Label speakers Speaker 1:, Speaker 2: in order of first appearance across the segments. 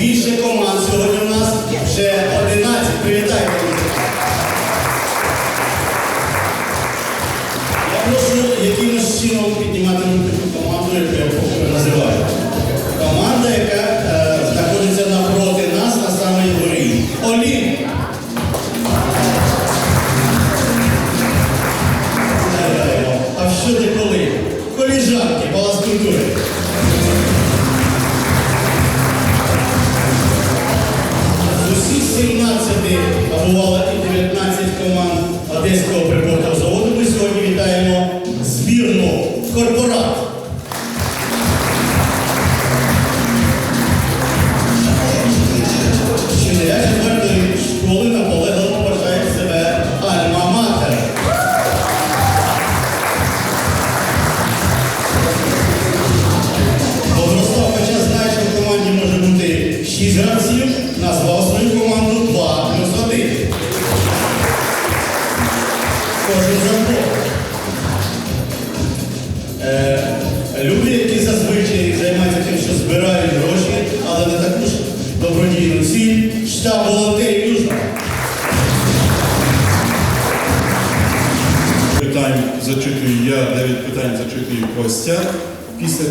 Speaker 1: Vice é Comando, Senhor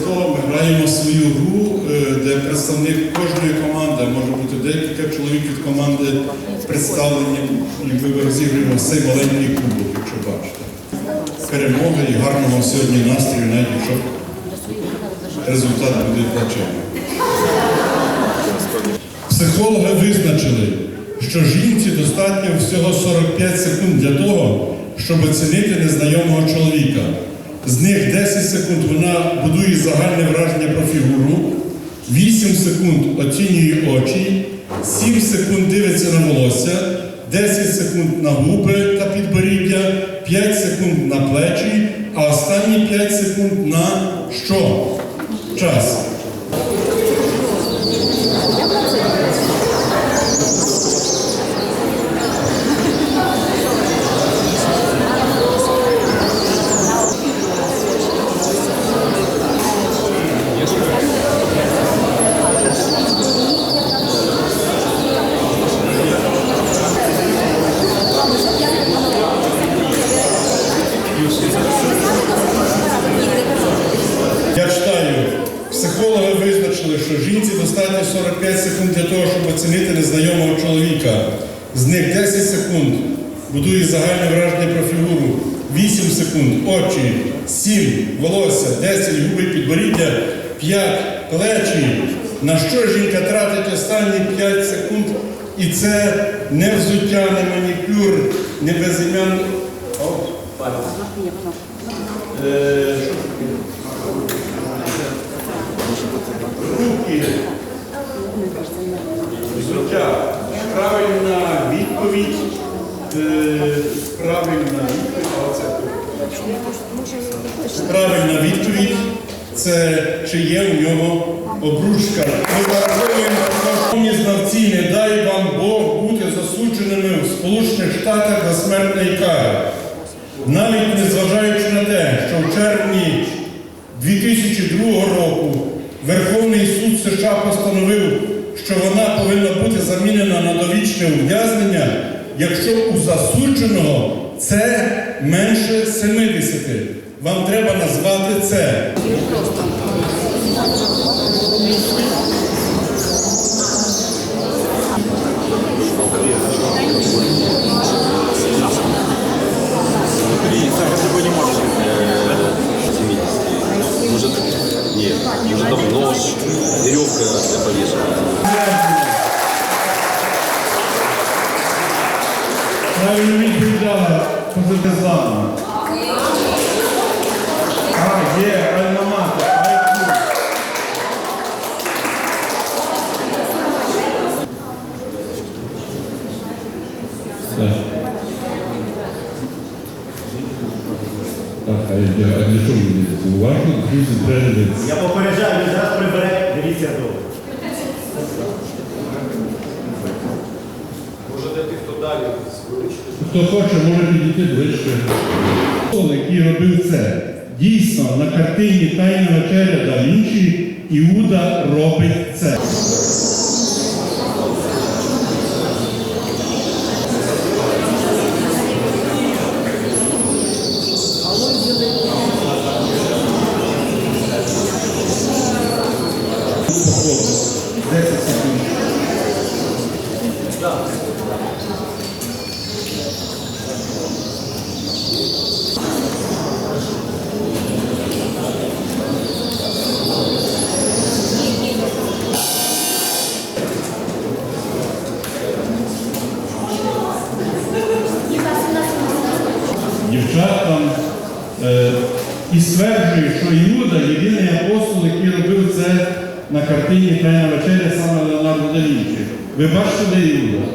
Speaker 1: Того ми граємо свою гру, е, де представник кожної команди, може бути декілька чоловік від команди представлені, і ми розігруємо цей маленький кубок, якщо бачите. Перемоги і гарного сьогодні настрою, навіть якщо результат буде плачевний. Психологи визначили, що жінці достатньо всього 45 секунд для того, щоб оцінити незнайомого чоловіка. З них 10 секунд вона будує загальне враження про фігуру, 8 секунд оцінює очі, 7 секунд дивиться на волосся, 10 секунд на губи та підборіддя, 5 секунд на плечі, а останні 5 секунд на що? Час. Я читаю, психологи визначили, що жінці достатньо 45 секунд для того, щоб оцінити незнайомого чоловіка. З них 10 секунд будує загальне враження про фігуру, 8 секунд очі, 7 волосся, 10 губи підборіддя, 5 плечі. На що жінка тратить останні 5 секунд? І це не взуття, не манікюр, не безім'ян. Е, Руки. Взуття. Правильна відповідь. Е, Правильна відповідь. Правильна відповідь це чи є у нього обручка. Ми знавці, не дай вам Бог бути засудженими в Сполучених Штатах за смертний кари. Навіть незважаючи на те, що в червні 2002 року Верховний суд США постановив, що вона повинна бути замінена на довічне ув'язнення, якщо у засудженого це менше 70. Вам треба назвати це.
Speaker 2: Вы не можете 70. Может, нет, может там веревка для повешения.
Speaker 1: Правильно відповідала позитивно. А, є, альма-матер, айкю.
Speaker 3: Так, а я, для чого мені це? Уважно.
Speaker 4: Я попереджаю, він зараз прибере, дивіться довго.
Speaker 3: Хто хоче, може підійти ближче. Який робив це? Дійсно, на картині Тайна вечеря да Вінчі Іуда робить це.
Speaker 1: Ви бачите, Іуда?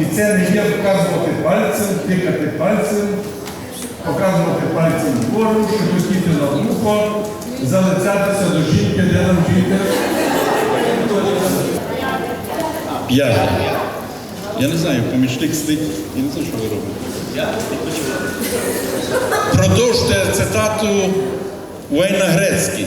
Speaker 1: І це не є показувати пальцем, тикати пальцем, показувати пальцем вгору, шепотіти на вухо, залицятися до жінки, де нам жінка. П'яте. Я не знаю, помічник сидить, я не знаю, що ви робите. Продовжте цитату Уейна Грецький.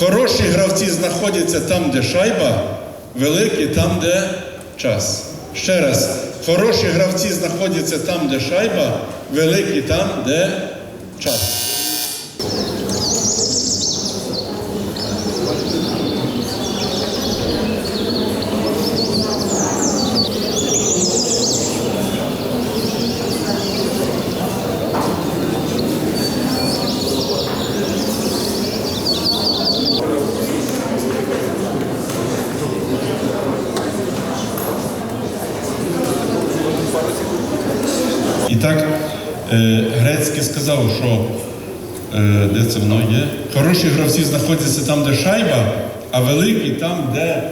Speaker 1: Хороші гравці знаходяться там, де шайба, великі там, де час. Ще раз, хороші гравці знаходяться там, де шайба, великі там, де час. І так е, Грецький сказав, що е, де це воно є? Хороші гравці знаходяться там, де шайба, а великі там, де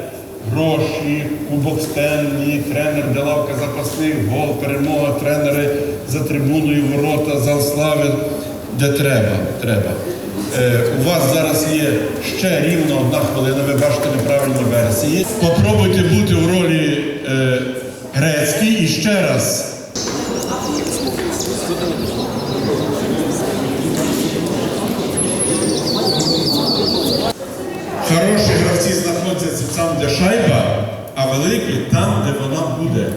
Speaker 1: гроші, кубок Стенлі, тренер, де лавка запасних, гол, перемога, тренери за трибуною, ворота, зал слави, де треба. треба. Е, у вас зараз є ще рівно одна хвилина, ви бачите неправильні версії. Попробуйте бути в ролі е, Грецький і ще раз. Хороші гравці знаходяться там, де шайба, а великий там, де вона буде.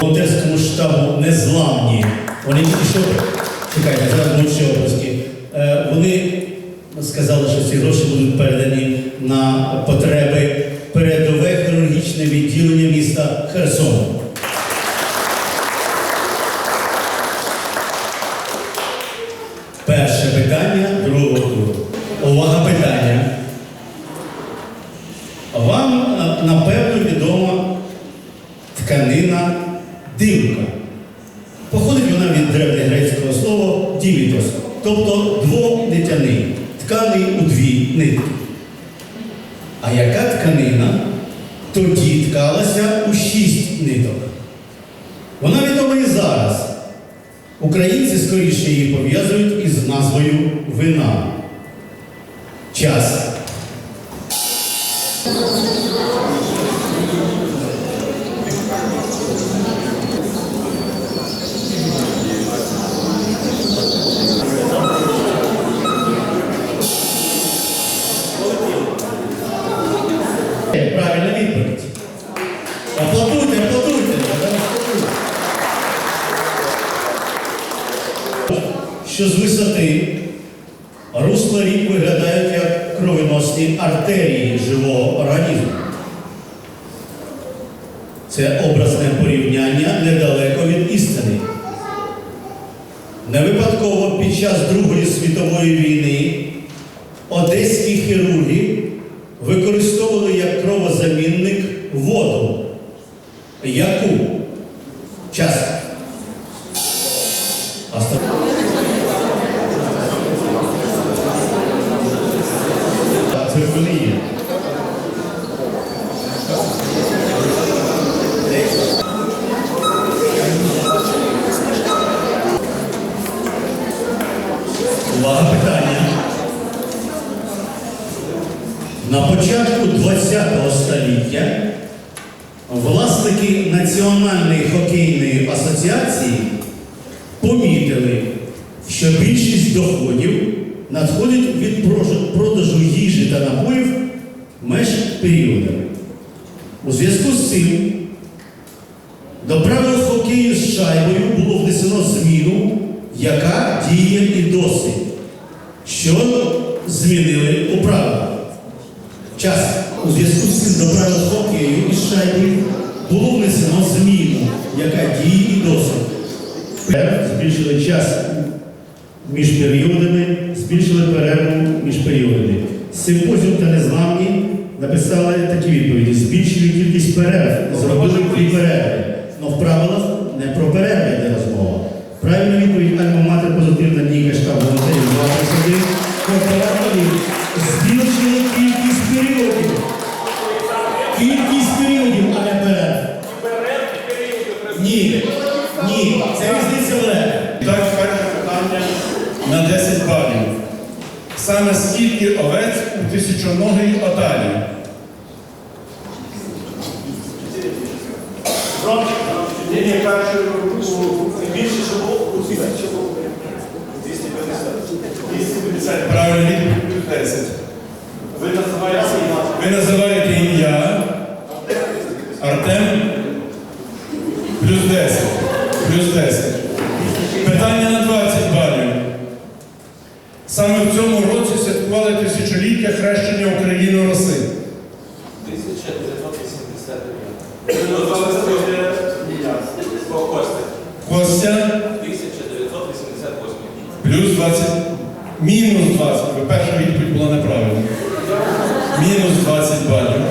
Speaker 4: Волонтерському штабу незламні. Вони що чекайте, зараз ще обласки. Е, Вони сказали, що ці гроші будуть передані на потреби передове хірургічне відділення міста Херсону. Перше питання другого туру. Увага питання. Вам е, напевно відома тканина дивка. Походить вона від древньогрецького слова дімітос, тобто двонитяний, тканий у дві нитки. А яка тканина тоді ткалася у шість ниток? Вона відома і зараз. Українці скоріше її пов'язують із назвою вина. Час. Правильна відповідь. Що з висоти русла рік виглядають як кровоносні артерії живого організму. Це образне порівняння недалеко від істини. Не випадково під час Другої світової війни одеські хірурги Увага питання. На початку ХХ століття власники Національної хокейної асоціації помітили, що більшість доходів надходить від продажу їжі та напоїв меж періоду. У зв'язку з цим до правил хокею з шайбою було внесено зміну, яка діє і досі, що змінили у правилах. Час. У зв'язку з цим до правил хокею із шайбою було внесено зміну, яка діє і досі. Збільшили час між періодами, збільшили перерву між періодами. Симпозіум та незламні написали такі відповіді: збільшили кількість перерв, зробили дві перерви. Але в правилах не про перерви йде розмова. Правильна відповідь альма-матер позитивна дійка штаб волонтерів 21. Кооператорів збільшили кількість періодів. Кількість періодів, а не перерв. Ні. Ні. Це різниця леві.
Speaker 1: Так, перше питання на 10 балів. Саме скільки овець у тисячоногій оталі?
Speaker 2: Ні, ні, перше, більше, що було, у більше 250. 250.
Speaker 1: Правильно відповідь 10.
Speaker 2: Ви називаєте ім'я.
Speaker 1: Ви називаєте ім'я Артем плюс 10. Плюс 10. Питання на 20 балів. Саме в цьому році святкували тисячоліття хрещення України Роси.
Speaker 2: 1980. Ви назвали своє ім'я. Свого Костя.
Speaker 1: Костя
Speaker 2: 1988.
Speaker 1: плюс 20. Мінус 20. Бо перша відповідь була неправильна. Мінус 20 балів.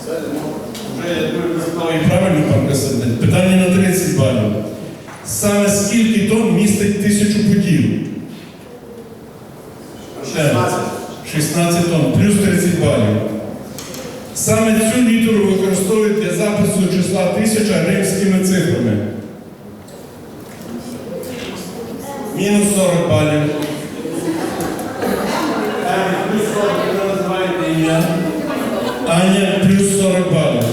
Speaker 1: Вже я думаю, правильно пан Касидник. Питання на 30 балів. Саме скільки тонн містить тисячу путів?
Speaker 2: 16.
Speaker 1: 16 тонн, плюс 30 балів. Саме цю літеру використовують для запису числа тисяча римськими цифрами. Мінус 40 балів. Аня, плюс 40, ви називаєте ім'я. Аня, плюс 40 балів.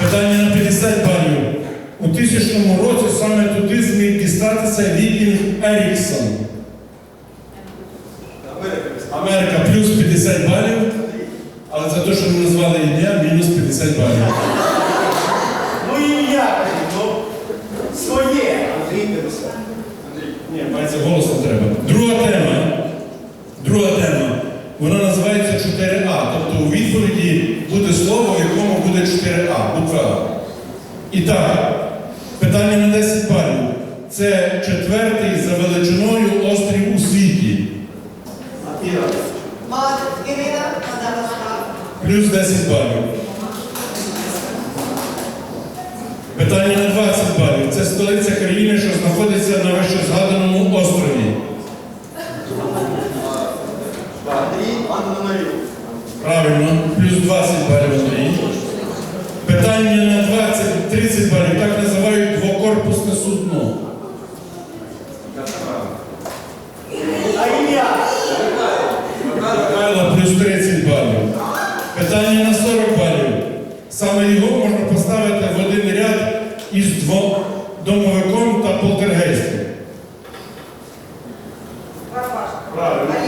Speaker 1: Питання на 50 балів. У тисячному році саме туди зміг дістатися Вікінг Еріксон. Америка плюс 50 балів, але за те, що ви назвали ім'я, мінус 50 балів.
Speaker 2: Ну ім'я, ну, своє. Андрій Петрович.
Speaker 1: Ні, мається голос не треба. Друга тема. Друга тема. Вона називається 4А. Тобто у відповіді буде слово, в якому буде 4А, буква А. І так, питання на 10 балів. Це четвертий за величиною острів у світі.
Speaker 5: Ірина, Мадагаскар.
Speaker 1: Плюс 10 балів. Питання на 20 балів. Це столиця країни, що знаходиться на вищезгаданому острові. Правильно, плюс 20 балів Андрій. Питання на 20, 30 балів. Так називають двокорпусне судно.
Speaker 2: А ім'я?
Speaker 1: Михайло плюс 30 балів. Питання на 40 балів. Саме його можна поставити в один ряд із двом домовиком та полтергейстом.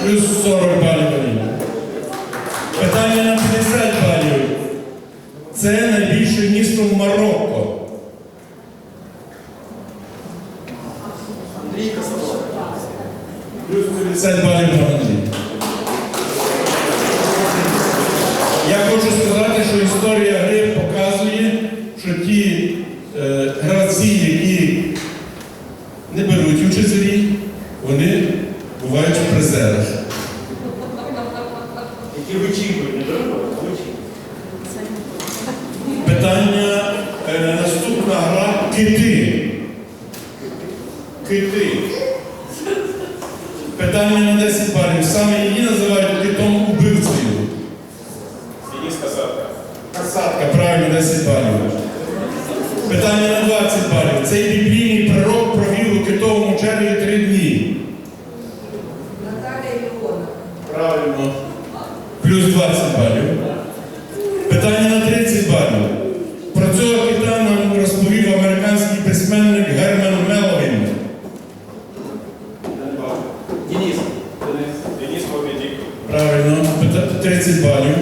Speaker 1: Плюс 40 балів. Питання на 50 балів. Це найбільше місто в Марокко.
Speaker 6: Плюс 50 балів на Андрій. Я хочу сказати, що історія гри показує, що ті е, гравці, які не беруть участь в грі, вони бувають в призерах.
Speaker 2: Які вичікують, не треба?
Speaker 6: Питання е, наступна гра кити. Кити. Питання на 10 балів. Саме її називають китом убивцею.
Speaker 2: Денис Касатка.
Speaker 6: Касатка, правильно, 10 балів. Питання на 20 балів. Цей біблійний пророк провів у китовому черві три дні. Правильно. Плюс 20 балів. Питання на 30 балів. Про цього кита нам розповів американський письменник Герман Меловін.
Speaker 2: Денис. Денис. Денис Победик.
Speaker 6: Правильно, Пита- 30 балів.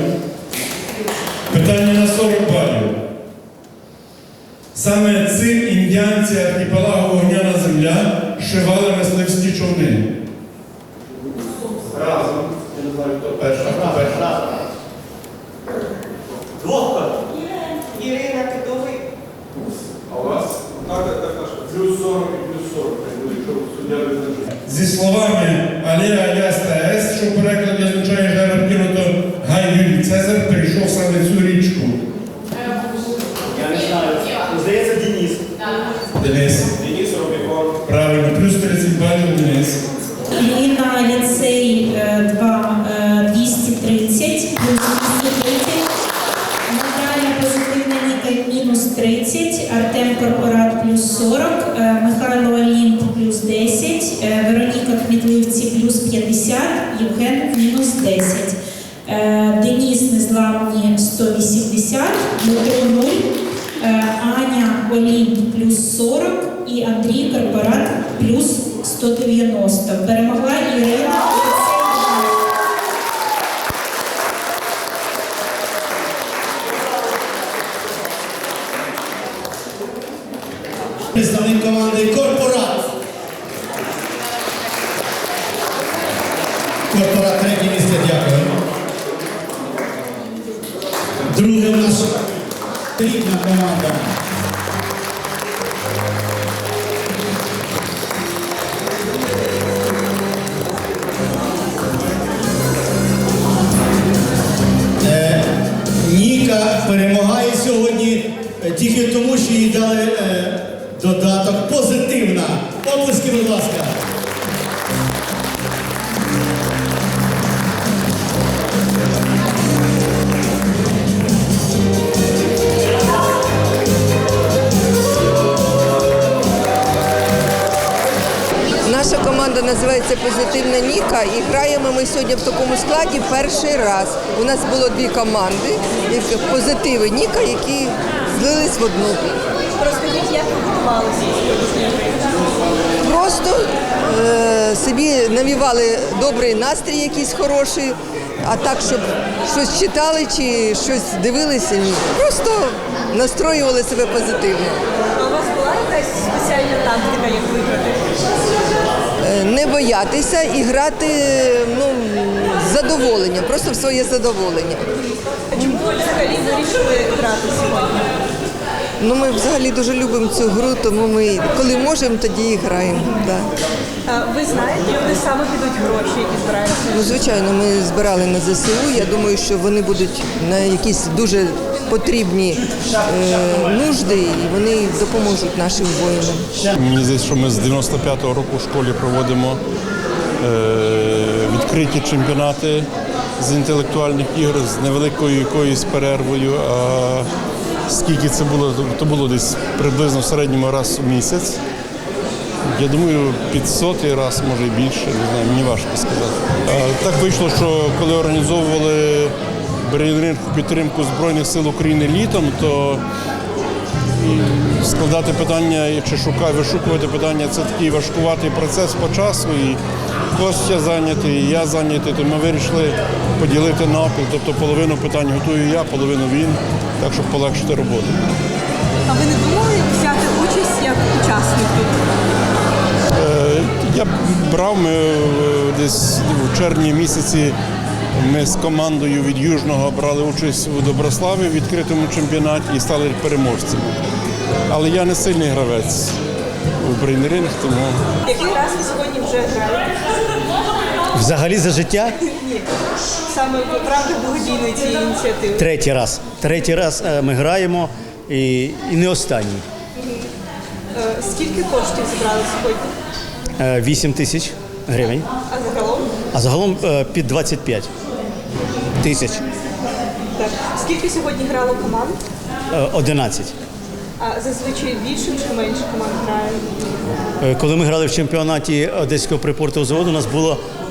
Speaker 6: Питання на 40 балів. Саме цим індіанці архіпелагу вогняна земля шивали мисливські човни. Разом. Я не знаю, хто перший. Хто перший?
Speaker 2: Двох
Speaker 5: Ірина Кидовий.
Speaker 2: А у вас? Так, так, так. Плюс 40 і плюс 40. Якщо суддя визначить.
Speaker 6: Зі словами Алія Аляс та Ес, що переклад означає «Жереб кинуто Гай Юлій Цезар перейшов саме цю річку.
Speaker 2: Я не знаю. Здається, Денис.
Speaker 6: Денис.
Speaker 2: Денис Рубікон.
Speaker 6: Правильно, плюс 30 балів Денис.
Speaker 7: Ірина ліцей е, 2 е, 230, плюс 230. Наталя позитивна Ніка мінус 30, Артем Корпорат плюс 40, е, Михайло Олімп плюс 10, е, Вероніка Кмітливці плюс 50, Євген мінус 10. Е, Деніс Незламні 180, Дмитро 0, е, Аня Олімп плюс 40 і Андрій Карпарат плюс 190. Перемогла Ірина.
Speaker 4: Тільки тому, що їй дали е, додаток позитивна. Оплески, будь ласка.
Speaker 8: Наша команда називається Позитивна Ніка і граємо ми сьогодні в такому складі перший раз. У нас було дві команди, позитиви Ніка, які злились в одну.
Speaker 5: Розкажіть, як ви готувалися?
Speaker 8: Просто е, собі навівали добрий настрій якийсь хороший, а так, щоб щось читали чи щось дивилися, ні. Просто настроювали себе позитивно.
Speaker 5: А у вас була якась спеціальна тактика, як виграти?
Speaker 8: Е, Не боятися і грати ну, з задоволенням, просто в своє задоволення.
Speaker 5: А чому ви взагалі вирішили грати сьогодні?
Speaker 8: Ну, ми взагалі дуже любимо цю гру, тому ми коли можемо, тоді і граємо. Да.
Speaker 5: Ви знаєте, куди саме підуть гроші, які збираються?
Speaker 8: Ну, звичайно, ми збирали на ЗСУ. Я думаю, що вони будуть на якісь дуже потрібні е, нужди і вони допоможуть нашим воїнам.
Speaker 1: Мені здається, що ми з 95-го року в школі проводимо е, відкриті чемпіонати з інтелектуальних ігор з невеликою якоюсь перервою. А скільки це було, то було десь приблизно в середньому раз у місяць. Я думаю, 500 раз, може і більше, не знаю, мені важко сказати. Так вийшло, що коли організовували брейнринг у підтримку Збройних сил України літом, то складати питання чи шукати, вишукувати питання це такий важкуватий процес по часу. І Костя зайнятий, і я зайнятий, то ми вирішили поділити напіл. Тобто половину питань готую я, половину він, так щоб полегшити роботу.
Speaker 5: А ви не думали взяти участь як учасник тут?
Speaker 1: Е, зібрав. Ми е, десь в червні місяці ми з командою від Южного брали участь у Доброславі в відкритому чемпіонаті і стали переможцями. Але я не сильний гравець у брейнринг, тому
Speaker 5: Який раз ви сьогодні вже граєте?
Speaker 4: Взагалі за життя
Speaker 5: Ні. Саме рамках благодійної цієї ініціативи.
Speaker 4: третій раз. Третій раз е, ми граємо і, і не останній.
Speaker 5: Е, Скільки коштів зібрали сьогодні?
Speaker 4: Е, 8 тисяч гривень,
Speaker 5: А загалом?
Speaker 4: а загалом е, під 25 тисяч.
Speaker 5: Так. Скільки сьогодні грало команд?
Speaker 4: Е, 11.
Speaker 5: А зазвичай більше чи менше команд грає?
Speaker 4: Е, Коли ми грали в чемпіонаті Одеського припортового заводу, у нас було е,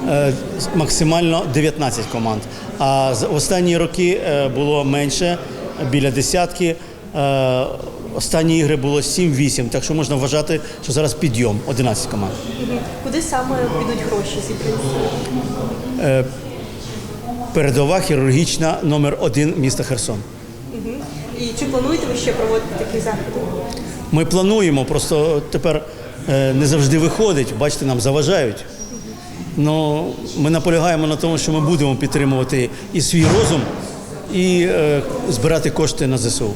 Speaker 4: максимально 19 команд. А за останні роки е, було менше, біля десятки. Е, Останні ігри було 7-8, так що можна вважати, що зараз підйом 11 команд.
Speaker 5: Куди саме підуть гроші зібрані?
Speaker 4: Передова хірургічна номер один міста Херсон.
Speaker 5: І чи плануєте ви ще проводити такі заходи?
Speaker 4: Ми плануємо, просто тепер е, не завжди виходить, бачите, нам заважають. Ну, ми наполягаємо на тому, що ми будемо підтримувати і свій розум, і е, збирати кошти на ЗСУ.